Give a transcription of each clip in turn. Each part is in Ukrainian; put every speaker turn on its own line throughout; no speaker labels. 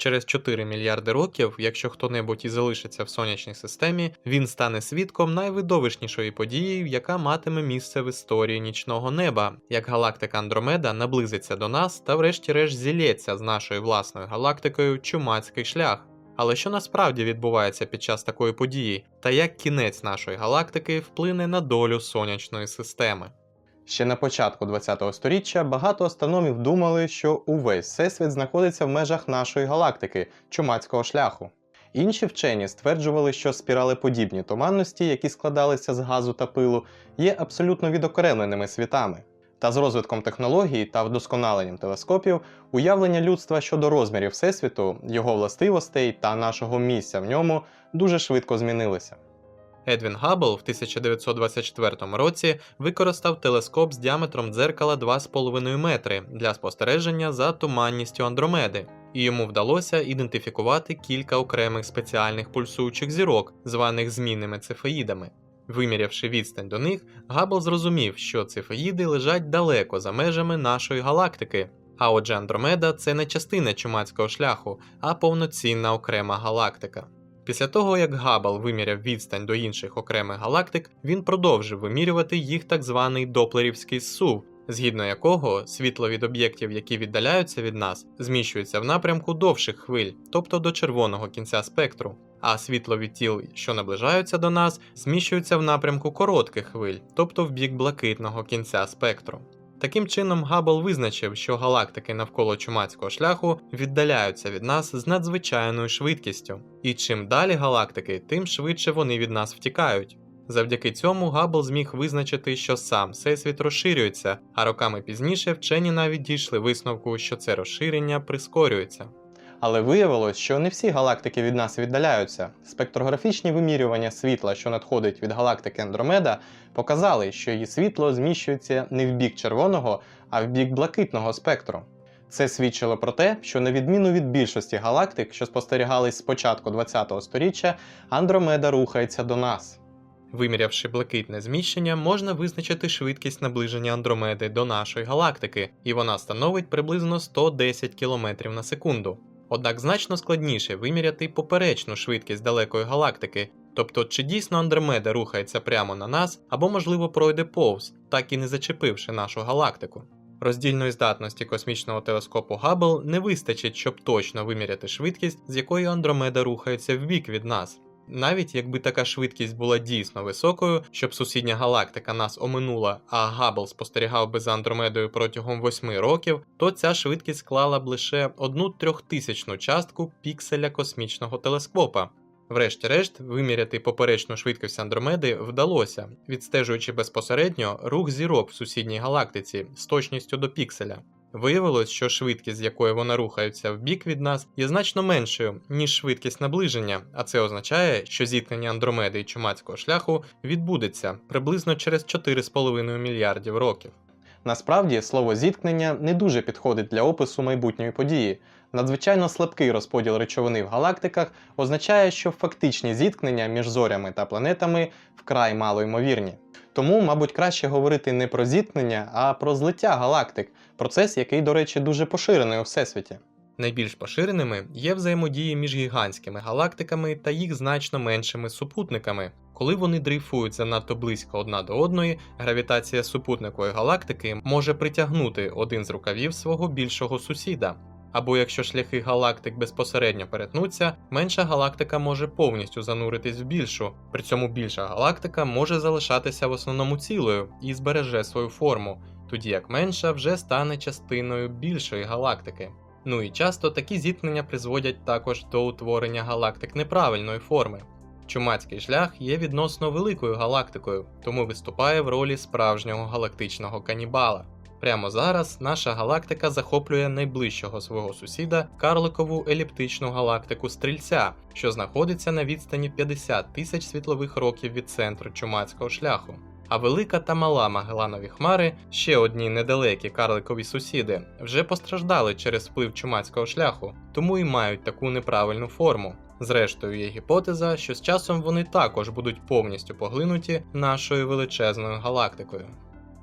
Через 4 мільярди років, якщо хто-небудь і залишиться в сонячній системі, він стане свідком найвидовищнішої події, яка матиме місце в історії нічного неба, як галактика Андромеда наблизиться до нас та врешті-решт зілється з нашою власною галактикою Чумацький шлях. Але що насправді відбувається під час такої події, та як кінець нашої галактики вплине на долю сонячної системи?
Ще на початку ХХ століття багато астрономів думали, що увесь всесвіт знаходиться в межах нашої галактики чумацького шляху. Інші вчені стверджували, що спіралеподібні туманності, які складалися з газу та пилу, є абсолютно відокремленими світами. Та з розвитком технологій та вдосконаленням телескопів уявлення людства щодо розмірів Всесвіту, його властивостей та нашого місця в ньому дуже швидко змінилися.
Едвін Габбл в 1924 році використав телескоп з діаметром дзеркала 2,5 метри для спостереження за туманністю Андромеди, і йому вдалося ідентифікувати кілька окремих спеціальних пульсуючих зірок, званих змінними цефеїдами. Вимірявши відстань до них, Габбл зрозумів, що цефеїди лежать далеко за межами нашої галактики. А отже, Андромеда це не частина чумацького шляху, а повноцінна окрема галактика. Після того, як Габбл виміряв відстань до інших окремих галактик, він продовжив вимірювати їх так званий доплерівський сув, згідно якого світло від об'єктів, які віддаляються від нас, зміщується в напрямку довших хвиль, тобто до червоного кінця спектру, а світло від тіл, що наближаються до нас, зміщується в напрямку коротких хвиль, тобто в бік блакитного кінця спектру. Таким чином, Габл визначив, що галактики навколо чумацького шляху віддаляються від нас з надзвичайною швидкістю, і чим далі галактики, тим швидше вони від нас втікають. Завдяки цьому Габл зміг визначити, що сам всесвіт розширюється, а роками пізніше вчені навіть дійшли висновку, що це розширення прискорюється.
Але виявилось, що не всі галактики від нас віддаляються. Спектрографічні вимірювання світла, що надходить від галактики Андромеда, показали, що її світло зміщується не в бік червоного, а в бік блакитного спектру. Це свідчило про те, що на відміну від більшості галактик, що спостерігались з початку ХХ століття, Андромеда рухається до нас.
Вимірявши блакитне зміщення, можна визначити швидкість наближення Андромеди до нашої галактики, і вона становить приблизно 110 км на секунду. Однак значно складніше виміряти поперечну швидкість далекої галактики, тобто чи дійсно Андромеда рухається прямо на нас або, можливо, пройде повз, так і не зачепивши нашу галактику. Роздільної здатності космічного телескопу Габбл не вистачить, щоб точно виміряти швидкість, з якою Андромеда рухається в бік від нас. Навіть якби така швидкість була дійсно високою, щоб сусідня галактика нас оминула, а Габбл спостерігав би за Андромедою протягом 8 років, то ця швидкість склала б лише одну трьохтисячну частку пікселя космічного телескопа. Врешті-решт, виміряти поперечну швидкість Андромеди вдалося, відстежуючи безпосередньо рух зірок в сусідній галактиці з точністю до пікселя. Виявилось, що швидкість, з якою вона рухається в бік від нас, є значно меншою, ніж швидкість наближення, а це означає, що зіткнення Андромеди і чумацького шляху відбудеться приблизно через 4,5 мільярдів років.
Насправді, слово зіткнення не дуже підходить для опису майбутньої події. Надзвичайно слабкий розподіл речовини в галактиках означає, що фактичні зіткнення між зорями та планетами вкрай мало ймовірні. Тому, мабуть, краще говорити не про зіткнення, а про злиття галактик, процес, який, до речі, дуже поширений у всесвіті.
Найбільш поширеними є взаємодії між гігантськими галактиками та їх значно меншими супутниками. Коли вони дрейфують занадто близько одна до одної, гравітація супутникової галактики може притягнути один з рукавів свого більшого сусіда. Або якщо шляхи галактик безпосередньо перетнуться, менша галактика може повністю зануритись в більшу, при цьому більша галактика може залишатися в основному цілою і збереже свою форму, тоді як менша вже стане частиною більшої галактики. Ну і часто такі зіткнення призводять також до утворення галактик неправильної форми. Чумацький шлях є відносно великою галактикою, тому виступає в ролі справжнього галактичного канібала. Прямо зараз наша галактика захоплює найближчого свого сусіда карликову еліптичну галактику Стрільця, що знаходиться на відстані 50 тисяч світлових років від центру чумацького шляху. А велика та мала Магеланові хмари, ще одні недалекі карликові сусіди, вже постраждали через вплив чумацького шляху, тому і мають таку неправильну форму. Зрештою, є гіпотеза, що з часом вони також будуть повністю поглинуті нашою величезною галактикою.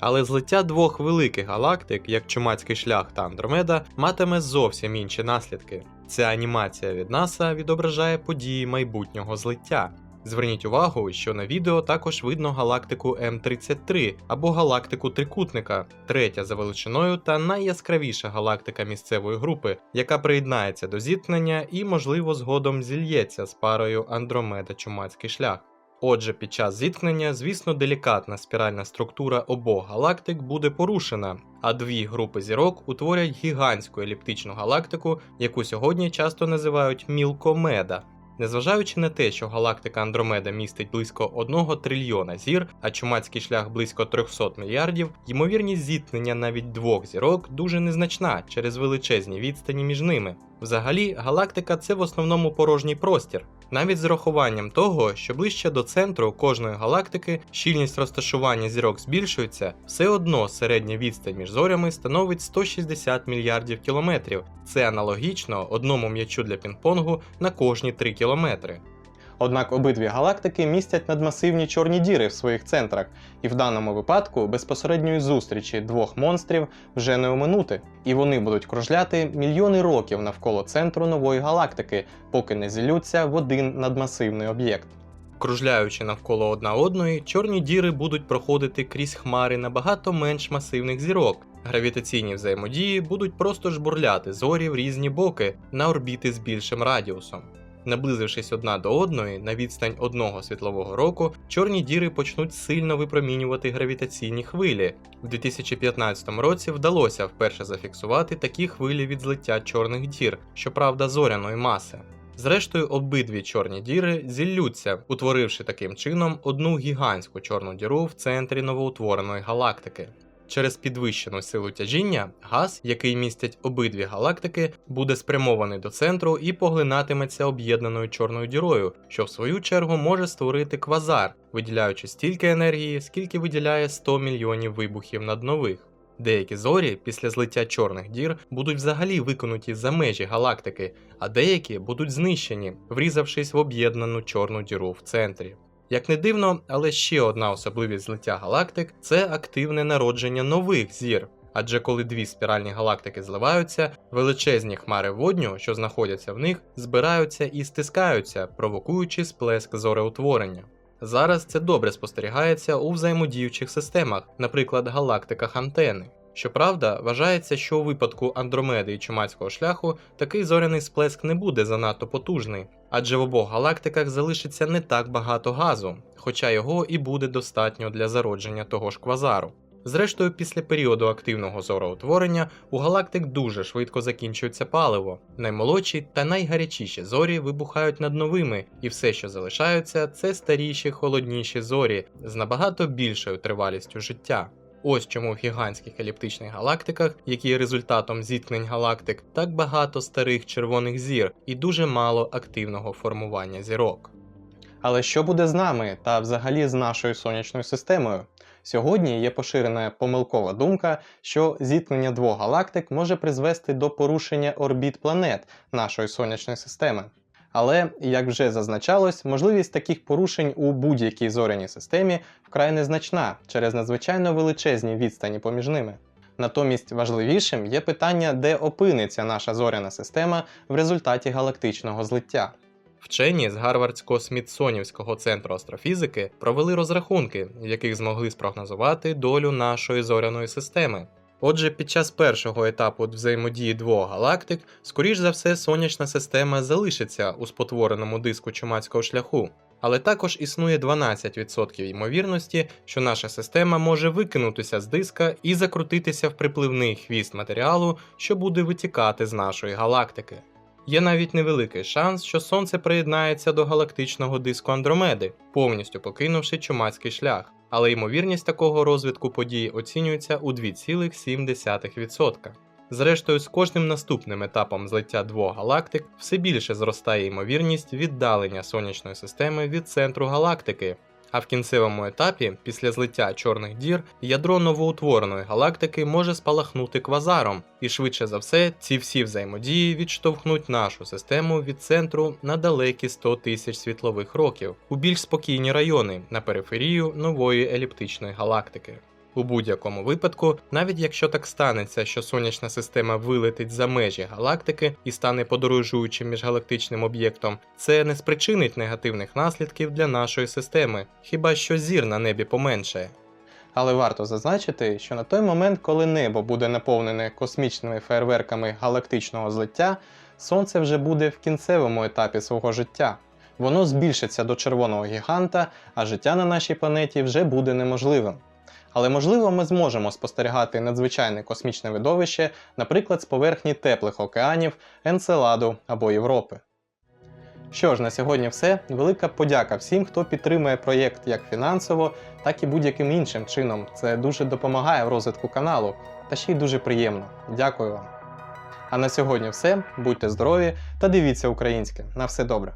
Але злиття двох великих галактик, як Чумацький шлях та Андромеда, матиме зовсім інші наслідки. Ця анімація від НАСА відображає події майбутнього злиття. Зверніть увагу, що на відео також видно галактику М33 або галактику Трикутника, третя за величиною та найяскравіша галактика місцевої групи, яка приєднається до зіткнення і, можливо, згодом зільється з парою Андромеда Чумацький шлях. Отже, під час зіткнення, звісно, делікатна спіральна структура обох галактик буде порушена, а дві групи зірок утворять гігантську еліптичну галактику, яку сьогодні часто називають Мілкомеда. Незважаючи на те, що галактика Андромеда містить близько 1 трильйона зір, а чумацький шлях близько 300 мільярдів, ймовірність зіткнення навіть двох зірок дуже незначна через величезні відстані між ними. Взагалі, галактика це в основному порожній простір. Навіть з урахуванням того, що ближче до центру кожної галактики щільність розташування зірок збільшується, все одно середня відстань між зорями становить 160 мільярдів кілометрів. Це аналогічно одному м'ячу для пінг-понгу на кожні 3 кілометри.
Однак обидві галактики містять надмасивні чорні діри в своїх центрах, і в даному випадку безпосередньої зустрічі двох монстрів вже не оминути, і вони будуть кружляти мільйони років навколо центру нової галактики, поки не зілються в один надмасивний об'єкт.
Кружляючи навколо одна одної, чорні діри будуть проходити крізь хмари набагато менш масивних зірок. Гравітаційні взаємодії будуть просто жбурляти зорі в різні боки на орбіти з більшим радіусом. Наблизившись одна до одної на відстань одного світлового року, чорні діри почнуть сильно випромінювати гравітаційні хвилі. В 2015 році вдалося вперше зафіксувати такі хвилі від злиття чорних дір, щоправда, зоряної маси. Зрештою, обидві чорні діри зіллються, утворивши таким чином одну гігантську чорну діру в центрі новоутвореної галактики. Через підвищену силу тяжіння газ, який містять обидві галактики, буде спрямований до центру і поглинатиметься об'єднаною чорною дірою, що в свою чергу може створити квазар, виділяючи стільки енергії, скільки виділяє 100 мільйонів вибухів над нових. Деякі зорі після злиття чорних дір будуть взагалі викинуті за межі галактики, а деякі будуть знищені, врізавшись в об'єднану чорну діру в центрі. Як не дивно, але ще одна особливість злиття галактик це активне народження нових зір. Адже коли дві спіральні галактики зливаються, величезні хмари водню, що знаходяться в них, збираються і стискаються, провокуючи сплеск зореутворення. Зараз це добре спостерігається у взаємодіючих системах, наприклад, галактиках антени. Щоправда, вважається, що у випадку Андромеди і Чумацького шляху такий зоряний сплеск не буде занадто потужний, адже в обох галактиках залишиться не так багато газу, хоча його і буде достатньо для зародження того ж квазару. Зрештою, після періоду активного зороутворення у галактик дуже швидко закінчується паливо. Наймолодші та найгарячіші зорі вибухають над новими, і все, що залишаються, це старіші холодніші зорі з набагато більшою тривалістю життя. Ось чому в гігантських еліптичних галактиках, які є результатом зіткнень галактик, так багато старих червоних зір і дуже мало активного формування зірок.
Але що буде з нами та взагалі з нашою сонячною системою? Сьогодні є поширена помилкова думка, що зіткнення двох галактик може призвести до порушення орбіт планет нашої сонячної системи. Але, як вже зазначалось, можливість таких порушень у будь-якій зоряній системі вкрай незначна через надзвичайно величезні відстані поміж ними. Натомість важливішим є питання, де опиниться наша зоряна система в результаті галактичного злиття.
Вчені з Гарвардського Смітсонівського центру астрофізики провели розрахунки, в яких змогли спрогнозувати долю нашої зоряної системи. Отже, під час першого етапу взаємодії двох галактик, скоріш за все, сонячна система залишиться у спотвореному диску чумацького шляху. Але також існує 12% ймовірності, що наша система може викинутися з диска і закрутитися в припливний хвіст матеріалу, що буде витікати з нашої галактики. Є навіть невеликий шанс, що Сонце приєднається до галактичного диску Андромеди, повністю покинувши чумацький шлях, але ймовірність такого розвитку подій оцінюється у 2,7%. Зрештою, з кожним наступним етапом злиття двох галактик все більше зростає ймовірність віддалення сонячної системи від центру галактики. А в кінцевому етапі, після злиття чорних дір, ядро новоутвореної галактики може спалахнути квазаром, і швидше за все, ці всі взаємодії відштовхнуть нашу систему від центру на далекі 100 тисяч світлових років у більш спокійні райони на периферію нової еліптичної галактики. У будь-якому випадку, навіть якщо так станеться, що сонячна система вилетить за межі галактики і стане подорожуючим міжгалактичним об'єктом, це не спричинить негативних наслідків для нашої системи, хіба що зір на небі поменшає.
Але варто зазначити, що на той момент, коли небо буде наповнене космічними фейерверками галактичного злиття, Сонце вже буде в кінцевому етапі свого життя. Воно збільшиться до червоного гіганта, а життя на нашій планеті вже буде неможливим. Але можливо ми зможемо спостерігати надзвичайне космічне видовище, наприклад, з поверхні теплих океанів, Енцеладу або Європи. Що ж, на сьогодні все. Велика подяка всім, хто підтримує проєкт як фінансово, так і будь-яким іншим чином. Це дуже допомагає в розвитку каналу, та ще й дуже приємно. Дякую вам. А на сьогодні все. Будьте здорові та дивіться українське. На все добре.